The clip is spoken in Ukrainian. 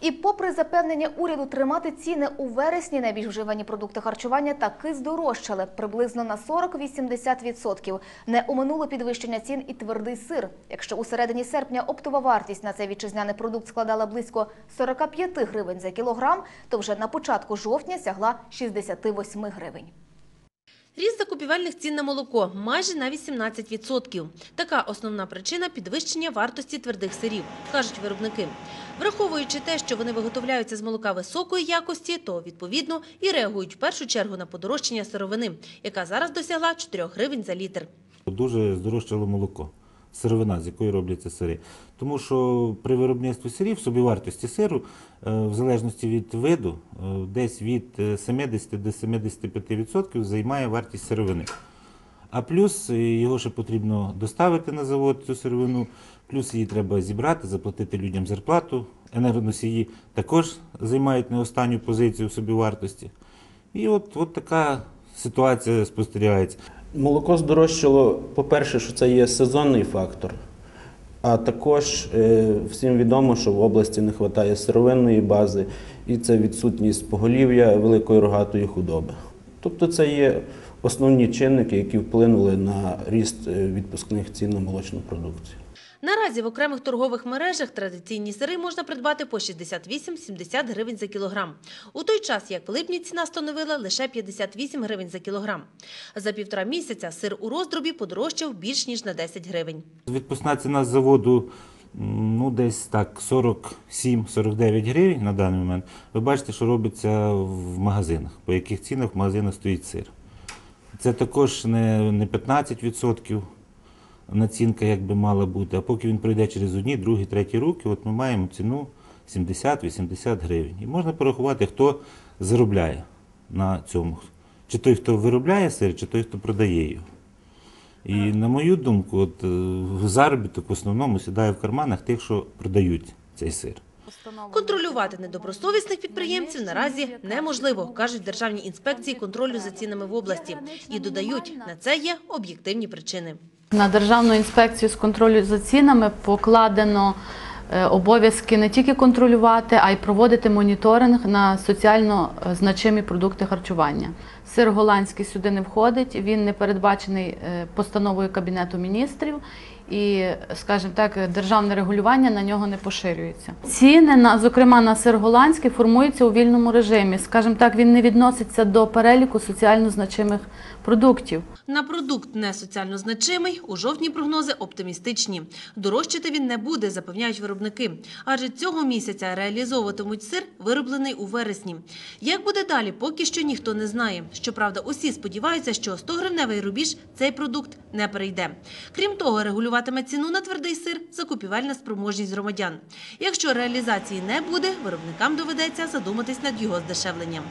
І попри запевнення уряду тримати ціни у вересні, найбільш вживані продукти харчування таки здорожчали приблизно на 40-80%. Не оминуло підвищення цін і твердий сир. Якщо у середині серпня оптова вартість на цей вітчизняний продукт складала близько 45 гривень за кілограм, то вже на початку жовтня сягла 68 гривень. Ріст закупівельних цін на молоко майже на 18%. Така основна причина підвищення вартості твердих сирів, кажуть виробники. Враховуючи те, що вони виготовляються з молока високої якості, то відповідно і реагують в першу чергу на подорожчання сировини, яка зараз досягла 4 гривень за літр. Дуже здорожчало молоко, сировина, з якої робляться сири. Тому що при виробництві сирів собівартості сиру, е, в залежності від виду, е, десь від е, 70 до 75% займає вартість сировини. А плюс е, його ще потрібно доставити на завод цю сировину, плюс її треба зібрати, заплатити людям зарплату. Енергоносії також займають не останню позицію в собівартості. І от, от така ситуація спостерігається. Молоко здорожчало, по-перше, що це є сезонний фактор. А також е, всім відомо, що в області не вистачає сировинної бази, і це відсутність поголів'я великої рогатої худоби. Тобто це є основні чинники, які вплинули на ріст е, відпускних цін на молочну продукцію. Наразі в окремих торгових мережах традиційні сири можна придбати по 68-70 гривень за кілограм. У той час, як в липні ціна становила лише 58 гривень за кілограм. За півтора місяця сир у роздробі подорожчав більш ніж на 10 гривень. Відпускна ціна з заводу ну, десь так 47-49 гривень на даний момент. Ви бачите, що робиться в магазинах, по яких цінах в магазинах стоїть сир. Це також не, не 15% націнка, як би мала бути, а поки він пройде через одні, другі, треті руки, от ми маємо ціну 70-80 гривень. І можна порахувати, хто заробляє на цьому. Чи той, хто виробляє сир, чи той, хто продає його. І на мою думку, от, е, заробіток в основному сідає в карманах тих, що продають цей сир. Контролювати недобросовісних підприємців наразі неможливо, кажуть державні інспекції контролю за цінами в області. І додають, на це є об'єктивні причини. На Державну інспекцію з контролю за цінами покладено е, обов'язки не тільки контролювати, а й проводити моніторинг на соціально е, значимі продукти харчування. Сир голландський сюди не входить, він не передбачений е, постановою Кабінету міністрів. І, скажімо так, державне регулювання на нього не поширюється. Ціни на, зокрема, на сир голландський формуються у вільному режимі. Скажімо так, він не відноситься до переліку соціально значимих продуктів. На продукт не соціально значимий у жовтні прогнози оптимістичні. Дорожчати він не буде, запевняють виробники. Адже цього місяця реалізовуватимуть сир, вироблений у вересні. Як буде далі, поки що ніхто не знає. Щоправда, усі сподіваються, що 100-гривневий рубіж цей продукт не перейде. Крім того, регулюватиме ціну на твердий сир закупівельна спроможність громадян. Якщо реалізації не буде, виробникам доведеться задуматись над його здешевленням.